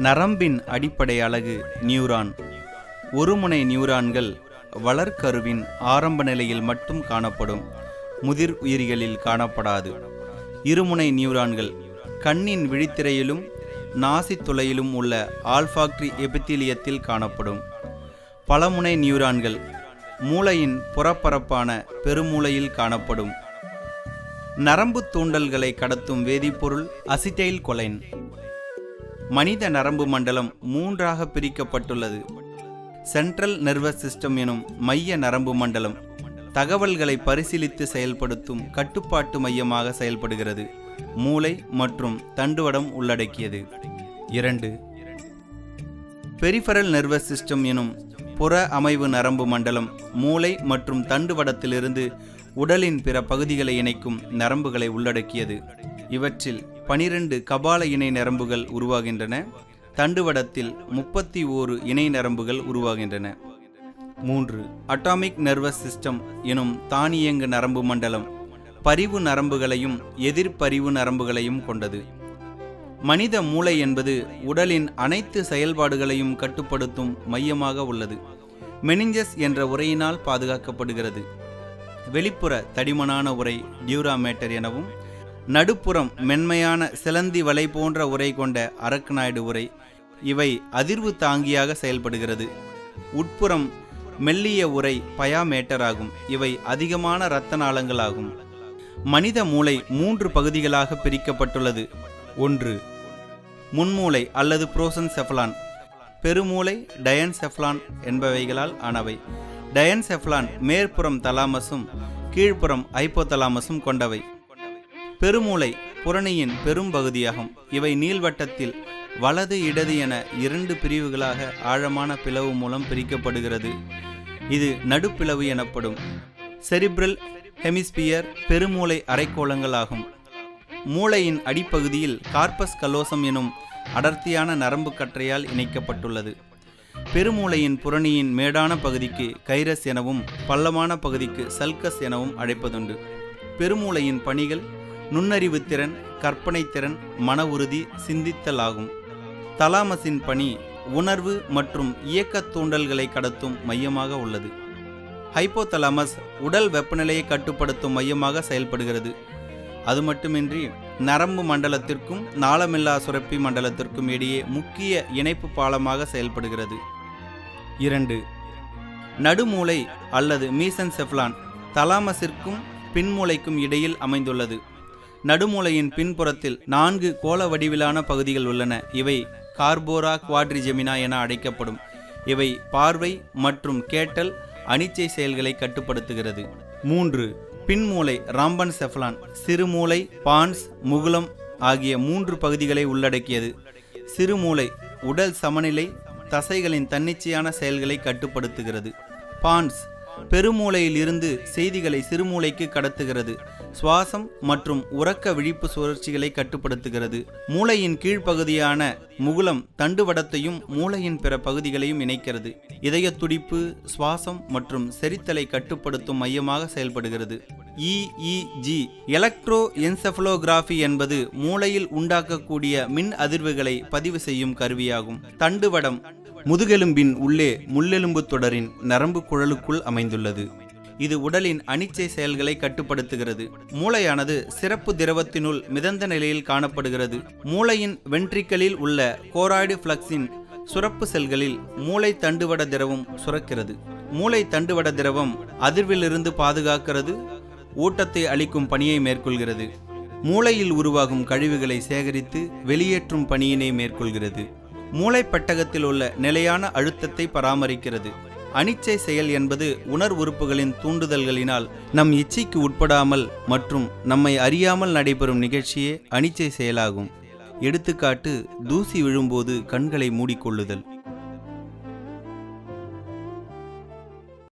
நரம்பின் அடிப்படை அலகு நியூரான். ஒருமுனை நியூரான்கள் வளர்க்கருவின் ஆரம்ப நிலையில் மட்டும் காணப்படும் முதிர் உயிரிகளில் காணப்படாது. இருமுனை நியூரான்கள் கண்ணின் விழித்திரையிலும் நாசித் துளையிலும் உள்ள ஆல்ஃபாக்ட்ரி எபித்திலியத்தில் காணப்படும். பலமுனை நியூரான்கள் மூளையின் புறப்பரப்பான பெருமூளையில் காணப்படும். நரம்பு தூண்டல்களை கடத்தும் வேதிப்பொருள் அசிட்டைல் கொலைன். மனித நரம்பு மண்டலம் மூன்றாக பிரிக்கப்பட்டுள்ளது. சென்ட்ரல் நர்வஸ் சிஸ்டம் எனும் மைய நரம்பு மண்டலம் தகவல்களை பரிசீலித்து செயல்படுத்தும் கட்டுப்பாட்டு மையமாக செயல்படுகிறது. மூளை மற்றும் தண்டுவடம் உள்ளடக்கியது. இரண்டு பெரிஃபரல் நர்வஸ் சிஸ்டம் எனும் புற அமைவு நரம்பு மண்டலம் மூளை மற்றும் தண்டுவடத்திலிருந்து உடலின் பிற பகுதிகளை இணைக்கும் நரம்புகளை உள்ளடக்கியது. இவற்றில் பனிரெண்டு கபால இணை நரம்புகள் உருவாகின்றன. தண்டுவடத்தில் முப்பத்தி ஓரு இணை நரம்புகள் உருவாகின்றன. மூன்று அட்டாமிக் நர்வஸ் சிஸ்டம் எனும் தானியங்கு நரம்பு மண்டலம் பரிவு நரம்புகளையும் எதிர்பரிவு நரம்புகளையும் கொண்டது. மனித மூளை என்பது உடலின் அனைத்து செயல்பாடுகளையும் கட்டுப்படுத்தும் மையமாக உள்ளது. மெனிஞ்சஸ் என்ற உரையினால் பாதுகாக்கப்படுகிறது. வெளிப்புற தடிமனான உரை டியூராமேட்டர் எனவும் நடுப்புறம் மென்மையான சிலந்தி வலை போன்ற உரை கொண்ட அரக்கநாயுடு உரை. இவை அதிர்வு தாங்கியாக செயல்படுகிறது. உட்புறம் மெல்லிய உரை பயாமேட்டர் ஆகும் இவை அதிகமான இரத்த நாளங்களாகும். மனித மூளை மூன்று பகுதிகளாக பிரிக்கப்பட்டுள்ளது. ஒன்று முன்மூளை அல்லது புரோசன் செஃபலான் பெருமூளை டயன்செஃபலான் என்பவைகளால் ஆனவை. டயன் செஃப்லான் மேற்புறம் தலாமஸும் கீழ்ப்புறம் ஐப்போதலாமஸும் கொண்டவை. பெருமூளை புரணியின் பெரும் பகுதியாகும் இவை நீள்வட்டத்தில் வலது இடது என இரண்டு பிரிவுகளாக ஆழமான பிளவு மூலம் பிரிக்கப்படுகிறது. இது நடுப்பிளவு எனப்படும். செரிப்ரல் ஹெமிஸ்பியர் பெருமூளை அரைக்கோளங்கள் ஆகும். மூளையின் அடிப்பகுதியில் கார்பஸ் கலோசம் எனும் அடர்த்தியான நரம்பு கற்றையால் இணைக்கப்பட்டுள்ளது. பெருமூளையின் புரணியின் மேடான பகுதிக்கு கைரஸ் எனவும் பள்ளமான பகுதிக்கு சல்கஸ் எனவும் அழைப்பதுண்டு. பெருமூளையின் பணிகள் நுண்ணறிவு திறன் கற்பனை திறன் மன உறுதி சிந்தித்தல் ஆகும் தலாமஸின் பணி உணர்வு மற்றும் இயக்க தூண்டல்களை கடத்தும் மையமாக உள்ளது. ஹைப்போதலாமஸ் உடல் வெப்பநிலையை கட்டுப்படுத்தும் மையமாக செயல்படுகிறது. அது மட்டுமின்றி நரம்பு மண்டலத்திற்கும் நாளமில்லா சுரப்பி மண்டலத்திற்கும் இடையே முக்கிய இணைப்பு பாலமாக செயல்படுகிறது. இரண்டு நடுமூளை அல்லது மீசன்செஃப்லான் தலாமஸிற்கும் பின்மூளைக்கும் இடையில் அமைந்துள்ளது. நடுமூலையின் பின்புறத்தில் நான்கு கோள வடிவிலான பகுதிகள் உள்ளன. இவை கார்போரா குவாட்ரிஜெமினா என அழைக்கப்படும். இவை பார்வை மற்றும் கேட்டல் அனிச்சை செயல்களை கட்டுப்படுத்துகிறது. மூன்று பின்மூளை ராம்பன் செஃபலான் சிறுமூளை பான்ஸ் முகுலம் ஆகிய மூன்று பகுதிகளை உள்ளடக்கியது. சிறுமூளை உடல் சமநிலை தசைகளின் தன்னிச்சையான செயல்களை கட்டுப்படுத்துகிறது. பான்ஸ் பெருமூளையில் இருந்து செய்திகளை சிறுமூளைக்கு கடத்துகிறது. சுவாசம் மற்றும் உறக்க விழிப்பு சுழற்சிகளை கட்டுப்படுத்துகிறது. மூளையின் கீழ்ப்பகுதியான முகுலம் தண்டுவடத்தையும் மூளையின் பிற பகுதிகளையும் இணைக்கிறது. இதய துடிப்பு சுவாசம் மற்றும் செரித்தலை கட்டுப்படுத்தும் மையமாக செயல்படுகிறது. இஇஜி எலக்ட்ரோ என்செஃபலோகிராஃபி என்பது மூளையில் உண்டாக்கக்கூடிய மின் அதிர்வுகளை பதிவு செய்யும் கருவியாகும். தண்டுவடம் முதுகெலும்பின் உள்ளே முள்ளெலும்பு தொடரின் நரம்பு குழலுக்குள் அமைந்துள்ளது. இது உடலின் அனிச்சை செயல்களை கட்டுப்படுத்துகிறது. மூளையானது சிறப்பு திரவத்தினுள் மிதந்த நிலையில் காணப்படுகிறது. மூளையின் வென்ட்ரிக்கலில் உள்ள கோராய்டு பிளக்ஸின் சுரப்பு செல்களில் மூளை தண்டுவட திரவம் சுரக்கிறது. மூளை தண்டுவட திரவம் அதிர்விலிருந்து பாதுகாக்கிறது. ஊட்டத்தை அளிக்கும் பணியை மேற்கொள்கிறது. மூளையில் உருவாகும் கழிவுகளை சேகரித்து வெளியேற்றும் பணியினை மேற்கொள்கிறது. மூளைப்பட்டகத்தில் உள்ள நிலையான அழுத்தத்தை பராமரிக்கிறது. அனிச்சை செயல் என்பது உணர் உறுப்புகளின் தூண்டுதல்களினால் நம் இச்சைக்கு உட்படாமல் மற்றும் நம்மை அறியாமல் நடைபெறும் நிகழ்ச்சியே அனிச்சை செயலாகும். எடுத்துக்காட்டு தூசி விழும்போது கண்களை மூடிக்கொள்ளுதல்.